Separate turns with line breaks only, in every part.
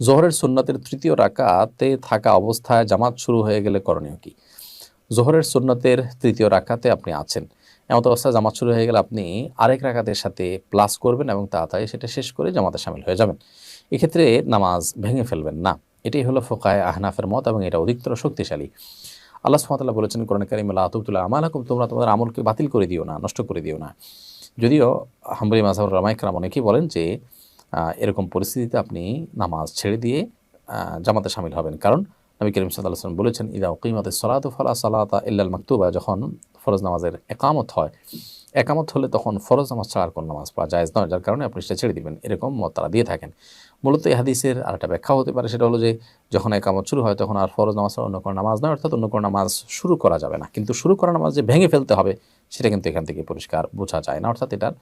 জোহরের সুন্নতের তৃতীয় রাকাতে থাকা অবস্থায় জামাত শুরু হয়ে গেলে করণীয় কি? জোহরের সুন্নতের তৃতীয় রাকাতে আপনি আছেন। এমন অবস্থায় জামাত শুরু হয়ে গেলে আপনি আরেক রাকাতের সাথে প্লাস করবেন এবং তাড়াতাড়ি সেটা শেষ করে জামাতে সামিল হয়ে যাবেন। এক্ষেত্রে নামাজ ভেঙে ফেলবেন না। এটাই হলো ফোকায় আহনাফের মত এবং এটা অধিকতর শক্তিশালী। আল্লাহ সুমাতাল্লাহ বলেছেন, কোরআন কারিম আল্লাহ আতুবতুল্লাহ আমালাকুম, তোমরা তোমাদের আমলকে বাতিল করে দিও না, নষ্ট করে দিও না। যদিও হাম্বরি মাসাহুর রামাইকরাম অনেকেই বলেন যে এরকম পরিস্থিতিতে আপনি নামাজ ছেড়ে দিয়ে জামাতে সামিল হবেন। কারণ নবী করিম সাল্লাম বলেছেন, ইদা উকিমতে সলাত ফলা সালাতা ইল্লাল মাকতুবা যখন ফরজ নামাজের একামত হয়, একামত হলে তখন ফরজ নামাজ ছাড়া আর কোনো নামাজ পড়া যায় নয়, যার কারণে আপনি সেটা ছেড়ে দিবেন। এরকম মত তারা দিয়ে থাকেন। মূলত এই হাদিসের আরেকটা ব্যাখ্যা হতে পারে, সেটা হলো যে, যখন একামত শুরু হয়, তখন আর ফরজ নামাজ অন্য কোনো নামাজ নয়, অর্থাৎ অন্য কোনো নামাজ শুরু করা যাবে না। কিন্তু শুরু করা নামাজ যে ভেঙে ফেলতে হবে, সেটা কিন্তু এখান থেকে পরিষ্কার বোঝা যায় না। অর্থাৎ এটার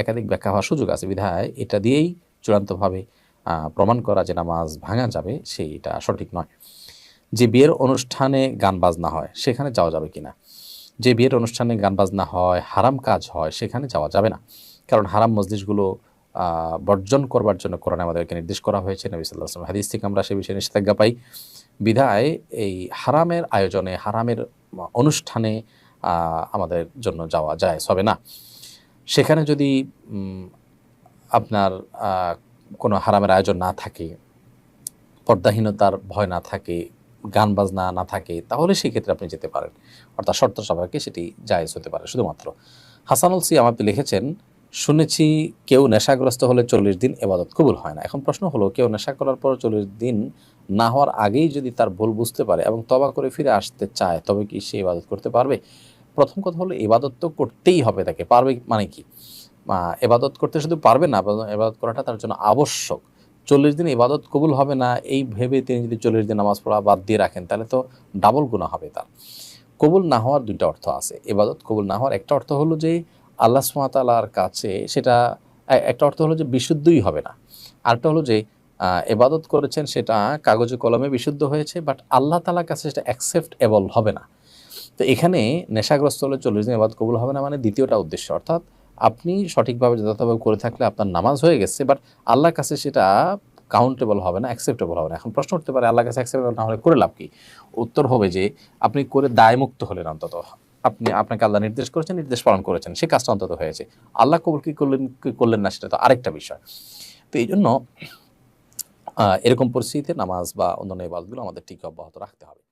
একাধিক ব্যাখ্যা হওয়ার সুযোগ আছে। বিধায় এটা দিয়েই চূড়ান্তভাবে প্রমাণ করা যে নামাজ ভাঙা যাবে, সেইটা সঠিক নয়। যে বিয়ের অনুষ্ঠানে গান বাজনা হয়, সেখানে যাওয়া যাবে কিনা? যে বিয়ের অনুষ্ঠানে গান বাজনা হয়, হারাম কাজ হয়, সেখানে যাওয়া যাবে না। কারণ হারাম মসজিদগুলো বর্জন করবার জন্য কোরআনে আমাদেরকে নির্দেশ করা হয়েছে, নবী সাল্লাহ হাদিস থেকে আমরা সে বিষয়ে নিষেধাজ্ঞা পাই। বিধায় এই হারামের আয়োজনে, হারামের অনুষ্ঠানে আমাদের জন্য যাওয়া যায় হবে না। সেখানে যদি আপনার কোনো হারামের আয়োজন না থাকে, পর্দাহীনতার ভয় না থাকে, গান বাজনা না থাকে, তাহলে সেই ক্ষেত্রে আপনি যেতে পারেন। অর্থাৎ শর্ত সাপেক্ষে সেটি জায়েজ হতে পারে। শুধুমাত্র হাসানুল সিয়াম আপনি লিখেছেন, শুনেছি কেউ নেশাগ্রস্ত হলে চল্লিশ দিন এবাদত কবুল হয় না। এখন প্রশ্ন হলো, কেউ নেশা করার পর চল্লিশ দিন না হওয়ার আগেই যদি তার ভুল বুঝতে পারে এবং তবা করে ফিরে আসতে চায়, তবে কি সে ইবাদত করতে পারবে? প্রথম কথা হলো ইবাদত তো করতেই হবে তাকে, পারবে মানে কি? এবাদত করতে শুধু পারবে না এবাদত করাটা তার জন্য আবশ্যক। চল্লিশ দিন ইবাদত কবুল হবে না, এই ভেবে তিনি যদি চল্লিশ দিন নামাজ পড়া বাদ দিয়ে রাখেন, তাহলে তো ডাবল গুণা হবে তার। কবুল না হওয়ার দুইটা অর্থ আছে। এবাদত কবুল না হওয়ার একটা অর্থ হলো যে, আল্লাহ সুমাতালার কাছে সেটা একটা অর্থ হলো যে বিশুদ্ধই হবে না। আরেকটা হলো যে এবাদত করেছেন সেটা কাগজে কলমে বিশুদ্ধ হয়েছে বাট আল্লাহ তালার কাছে সেটা অ্যাকসেপ্টেবল হবে না। তো এখানে নেশাগ্রস্ত হলে চল্লিশ দিন এবাদত কবুল হবে না মানে দ্বিতীয়টা উদ্দেশ্য। অর্থাৎ আপনি সঠিকভাবে যথাযথভাবে করে থাকলে আপনার নামাজ হয়ে গেছে বাট আল্লাহর কাছে সেটা কাউন্টেবল হবে না অ্যাকসেপ্টেবল হবে না। এখন প্রশ্ন উঠতে পারে, আল্লাহর কাছে অ্যাকসেপ্টেবল না হলে করে লাভ কি? উত্তর হবে যে, আপনি করে দায়মুক্ত হলেন অন্তত। আপনি, আপনাকে আল্লাহ নির্দেশ করেছেন, নির্দেশ পালন করেছেন, সে কাজটা অন্তত হয়েছে। আল্লাহ কবুল কি করলেন কি করলেন না সেটা তো আরেকটা বিষয়। তো এই জন্য এরকম পরিস্থিতিতে নামাজ বা অন্যান্য ইবাদতগুলো আমাদের ঠিক অব্যাহত রাখতে হবে।